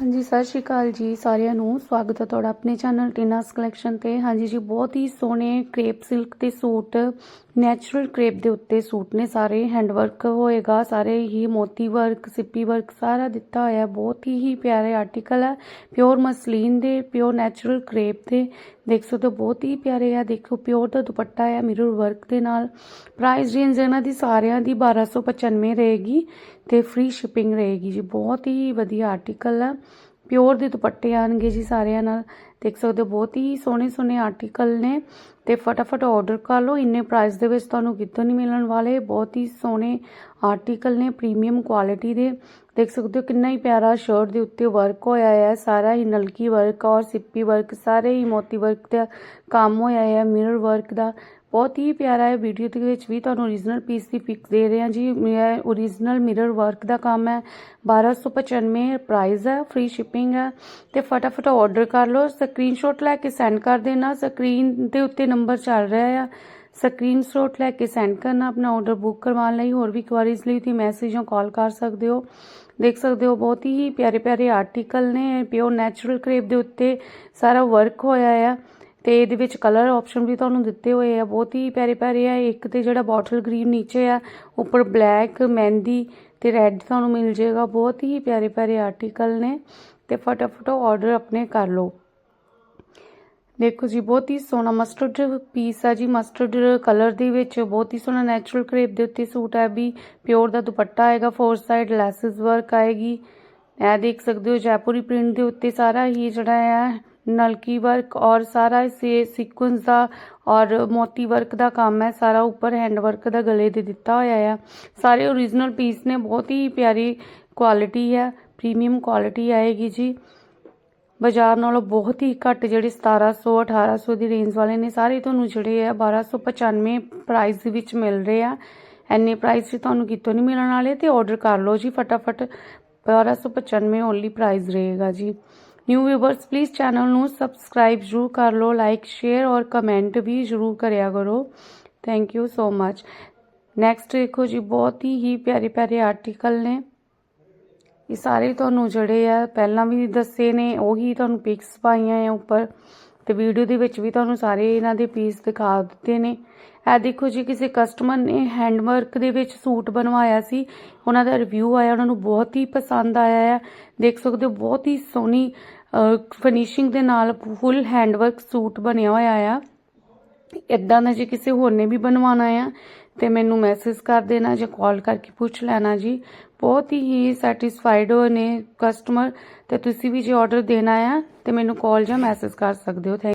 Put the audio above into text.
ਹਾਂਜੀ, ਸਤਿ ਸ਼੍ਰੀ ਅਕਾਲ ਜੀ ਸਾਰਿਆਂ ਨੂੰ। ਸਵਾਗਤ ਹੈ ਤੁਹਾਡਾ ਆਪਣੇ ਚੈਨਲ ਟਿਨਾਸ ਕਲੈਕਸ਼ਨ ਤੇ। ਹਾਂਜੀ ਜੀ, ਬਹੁਤ ਹੀ ਸੋਹਣੇ ਕ੍ਰੇਪ ਸਿਲਕ ਦੇ ਸੂਟ, ਨੈਚੁਰਲ ਕ੍ਰੇਪ ਦੇ ਉੱਤੇ ਸੂਟ ਨੇ ਸਾਰੇ। ਹੈਂਡ ਵਰਕ ਹੋਏਗਾ, ਸਾਰੇ ਹੀ ਮੋਤੀ ਵਰਕ, ਸਿੱਪੀ ਵਰਕ, ਸਾਰਾ ਦਿੱਤਾ ਹੋਇਆ। ਬਹੁਤ ਹੀ ਪਿਆਰੇ ਆਰਟੀਕਲ ਹੈ। ਪਿਓਰ ਮਸਲੀਨ ਦੇ, ਪਿਓਰ ਨੈਚੁਰਲ ਕ੍ਰੇਪ ਦੇ। ਦੇਖ ਸਕਦੇ ਹੋ, ਬਹੁਤ ਹੀ ਪਿਆਰੇ ਆ। ਦੇਖੋ, ਪਿਓਰ ਦਾ ਦੁਪੱਟਾ ਹੈ ਮਿਰਰ ਵਰਕ ਦੇ ਨਾਲ। ਪ੍ਰਾਈਸ ਰੇਂਜ ਇਹਨਾਂ ਦੀ ਸਾਰਿਆਂ ਦੀ 1295 ਰਹੇਗੀ ਤੇ ਫ੍ਰੀ ਸ਼ਿਪਿੰਗ ਰਹੇਗੀ ਜੀ। ਬਹੁਤ ਹੀ ਵਧੀਆ ਆਰਟੀਕਲ ਹੈ ਪਿਓਰ ਦੇ ਦੁਪੱਟੇ ਆਣਗੇ ਜੀ ਸਾਰਿਆਂ ਨਾਲ। ਦੇਖ ਸਕਦੇ ਹੋ, ਬਹੁਤ ਹੀ ਸੋਹਣੇ ਸੋਹਣੇ ਆਰਟੀਕਲ ਨੇ। ਤੇ ਫਟਾਫਟ ਆਰਡਰ ਕਰ ਲਓ। ਇੰਨੇ ਪ੍ਰਾਈਸ ਦੇ ਵਿੱਚ ਤੁਹਾਨੂੰ ਕਿਤੋਂ ਨਹੀਂ ਮਿਲਣ ਵਾਲੇ। ਬਹੁਤ ਹੀ ਸੋਹਣੇ ਆਰਟੀਕਲ ਨੇ ਪ੍ਰੀਮੀਅਮ ਕੁਆਲਿਟੀ ਦੇ। ਦੇਖ ਸਕਦੇ ਹੋ, ਕਿੰਨਾ ਹੀ ਪਿਆਰਾ ਸ਼ਰਟ ਦੇ ਉੱਤੇ ਵਰਕ ਹੋਇਆ ਹੈ ਸਾਰਾ ਹੀ ਨਲਕੀ ਵਰਕ ਔਰ ਸਿੱਪੀ ਵਰਕ ਸਾਰੇ ਹੀ ਮੋਤੀ ਵਰਕ ਦਾ ਕੰਮ ਹੋਇਆ ਹੈ ਮਿਰਰ ਵਰਕ ਦਾ। ਬਹੁਤ ਹੀ ਪਿਆਰਾ ਹੈ ਵੀਡੀਓ ਦੇ ਵਿੱਚ ਵੀ ਤੁਹਾਨੂੰ ਓਰੀਜਨਲ ਪੀਸ ਦੀ ਪਿਕ ਦੇ ਰਹੇ ਹਾਂ ਜੀ। ਇਹ ਓਰੀਜਨਲ ਮਿਰਰ ਵਰਕ ਦਾ ਕੰਮ ਹੈ। 1295 ਪ੍ਰਾਈਸ ਹੈ ਫ੍ਰੀ ਸ਼ਿਪਿੰਗ ਹੈ। ਤੇ ਫਟਾਫਟ ਆਰਡਰ ਕਰ ਲਓ। ਸਕਰੀਨਸ਼ਾਟ ਲੈ ਕੇ ਸੈਂਡ ਕਰ ਦੇਣਾ। ਸਕਰੀਨ ਦੇ ਉੱਤੇ ਨੰਬਰ ਚੱਲ ਰਿਹਾ ਆ। ਸਕਰੀਨਸ਼ਾਟ ਲੈ ਕੇ ਸੈਂਡ ਕਰਨਾ। ਆਪਣਾ ਆਰਡਰ ਬੁੱਕ ਕਰਵਾਉਣ ਲਈ। ਹੋਰ ਵੀ ਕੁਆਰੀਜ਼ ਲਈ ਤੁਸੀਂ ਮੈਸੇਜ ਜਾਂ ਕਾਲ ਕਰ ਸਕਦੇ ਹੋ। ਦੇਖ ਸਕਦੇ ਹੋ, ਬਹੁਤ ਹੀ ਪਿਆਰੇ ਪਿਆਰੇ ਆਰਟੀਕਲ ਨੇ ਪਿਓਰ ਨੈਚੁਰਲ ਕਰੇਪ ਦੇ ਉੱਤੇ ਸਾਰਾ ਵਰਕ ਹੋਇਆ ਆ। ਤੇ ਇਹਦੇ ਵਿੱਚ ਕਲਰ ਆਪਸ਼ਨ ਵੀ ਤੁਹਾਨੂੰ ਦਿੱਤੇ ਹੋਏ ਆ, ਬਹੁਤ ਹੀ ਪਿਆਰੇ ਪਿਆਰੇ ਆ। ਇੱਕ ਤੇ ਜਿਹੜਾ ਬੋਟਲ ਗ੍ਰੀਨ ਨੀਚੇ ਆ, ਉੱਪਰ ਬਲੈਕ ਮਹਿੰਦੀ ਤੇ ਰੈੱਡ ਤੁਹਾਨੂੰ ਮਿਲ ਜਾਏਗਾ। ਬਹੁਤ ਹੀ ਪਿਆਰੇ ਪਿਆਰੇ ਆਰਟੀਕਲ ਨੇ ਤੇ ਫਟਾਫਟ ਆਰਡਰ ਆਪਣੇ ਕਰ ਲਓ। ਦੇਖੋ ਜੀ, ਬਹੁਤ ਹੀ ਸੋਹਣਾ ਮਸਟਰਡ ਪੀਸ ਆ ਜੀ। ਮਸਟਰਡ ਕਲਰ ਦੇ ਵਿੱਚ ਬਹੁਤ ਹੀ ਸੋਹਣਾ ਨੈਚੁਰਲ ਕ੍ਰੇਪ ਦੇ ਉੱਤੇ ਸੂਟ ਹੈ ਵੀ। ਪਿਓਰ ਦਾ ਦੁਪੱਟਾ ਆਏਗਾ ਫੋਰ ਸਾਈਡ ਲੈਸਸ ਵਰਕ ਆਏਗੀ। ਇਹ ਦੇਖ ਸਕਦੇ ਹੋ, ਜੈਪੁਰੀ ਪ੍ਰਿੰਟ ਦੇ ਉੱਤੇ ਸਾਰਾ ਹੀ ਜਿਹੜਾ ਹੈ ਨਲਕੀ ਵਰਕ ਔਰ ਸਾਰਾ ਇਸੇ ਸੀਕੁਐਂਸ ਦਾ ਔਰ ਮੋਤੀ ਵਰਕ ਦਾ ਕੰਮ ਹੈ, ਸਾਰਾ ਉੱਪਰ ਹੈਂਡ ਵਰਕ ਦਾ ਗਲੇ ਦੇ ਦਿੱਤਾ ਹੋਇਆ ਆ। ਸਾਰੇ ਓਰੀਜਨਲ ਪੀਸ ਨੇ, ਬਹੁਤ ਹੀ ਪਿਆਰੀ ਕੁਆਲਿਟੀ ਹੈ ਪ੍ਰੀਮੀਅਮ ਕੁਆਲਿਟੀ ਆਏਗੀ ਜੀ। ਬਾਜ਼ਾਰ ਨਾਲੋਂ ਬਹੁਤ ਹੀ ਘੱਟ ਜਿਹੜੇ 1700 1800 ਦੀ ਰੇਂਜ ਵਾਲੇ ਨੇ, ਸਾਰੇ ਤੁਹਾਨੂੰ ਜਿਹੜੇ ਆ 1295 ਪ੍ਰਾਈਸ ਦੇ ਵਿੱਚ ਮਿਲ ਰਹੇ ਆ। ਐਨੇ ਪ੍ਰਾਈਸ 'ਚ ਤੁਹਾਨੂੰ ਕਿਤੋਂ ਨਹੀਂ ਮਿਲਣ ਵਾਲੇ ਤੇ ਆਰਡਰ ਕਰ ਲਓ ਜੀ ਫਟਾਫਟ। 1295 ਓਨਲੀ ਪ੍ਰਾਈਸ ਰਹੇਗਾ ਜੀ। ਨਿਊ ਵੀਵਰਸ ਪਲੀਜ਼ ਚੈਨਲ ਨੂੰ ਸਬਸਕ੍ਰਾਈਬ ਜ਼ਰੂਰ ਕਰ ਲਓ ਲਾਈਕ ਸ਼ੇਅਰ ਔਰ ਕਮੈਂਟ ਵੀ ਜ਼ਰੂਰ ਕਰਿਆ ਕਰੋ। Thank you so much next ਦੇਖੋ ਜੀ, ਬਹੁਤ ਹੀ ਪਿਆਰੇ ਪਿਆਰੇ ਆਰਟੀਕਲ ਨੇ। ਇਹ ਸਾਰੇ ਤੁਹਾਨੂੰ ਜਿਹੜੇ ਆ, ਪਹਿਲਾਂ ਵੀ ਦੱਸੇ ਨੇ, ਉਹੀ ਤੁਹਾਨੂੰ ਪਿਕਸ ਪਾਈਆਂ ਆ ਉੱਪਰ। ਤੇ ਵੀਡੀਓ ਦੇ ਵਿੱਚ ਵੀ ਤੁਹਾਨੂੰ ਸਾਰੇ ਇਹਨਾਂ ਦੇ ਪੀਸ ਦਿਖਾ ਦਿੱਤੇ ਨੇ। ਇਹ ਦੇਖੋ ਜੀ, ਕਿਸੇ ਕਸਟਮਰ ਨੇ ਹੈਂਡਵਰਕ ਦੇ ਵਿੱਚ ਸੂਟ ਬਣਵਾਇਆ ਸੀ। ਉਹਨਾਂ ਦਾ ਰਿਵਿਊ ਆਇਆ, ਉਹਨਾਂ ਨੂੰ ਬਹੁਤ ਹੀ ਪਸੰਦ ਆਇਆ ਹੈ ਦੇਖ ਸਕਦੇ ਹੋ, ਬਹੁਤ ਹੀ ਸੋਹਣੀ ਫਿਨਿਸ਼ਿੰਗ ਦੇ ਨਾਲ ਫੁੱਲ ਹੈਂਡਵਰਕ ਸੂਟ ਬਣਿਆ ਹੋਇਆ ਆ। ਇਦਾਂ ਦਾ ਜੇ ਕਿਸੇ ਹੋਰ ਨੇ ਵੀ ਬਣਵਾਉਣਾ ਆ, ਤੇ ਮੈਨੂੰ ਮੈਸੇਜ ਕਰ ਦੇਣਾ ਜਾਂ ਕਾਲ ਕਰਕੇ ਪੁੱਛ ਲੈਣਾ ਜੀ। ਬਹੁਤ ਹੀ ਸੈਟੀਸਫਾਈਡ ਹੋਏ ਨੇ ਕਸਟਮਰ ਤੇ ਤੁਸੀਂ ਵੀ ਜੇ ਆਰਡਰ ਦੇਣਾ ਆ, ਤੇ ਮੈਨੂੰ ਕਾਲ ਜਾਂ ਮੈਸੇਜ ਕਰ ਸਕਦੇ ਹੋ। ਥੈਂਕ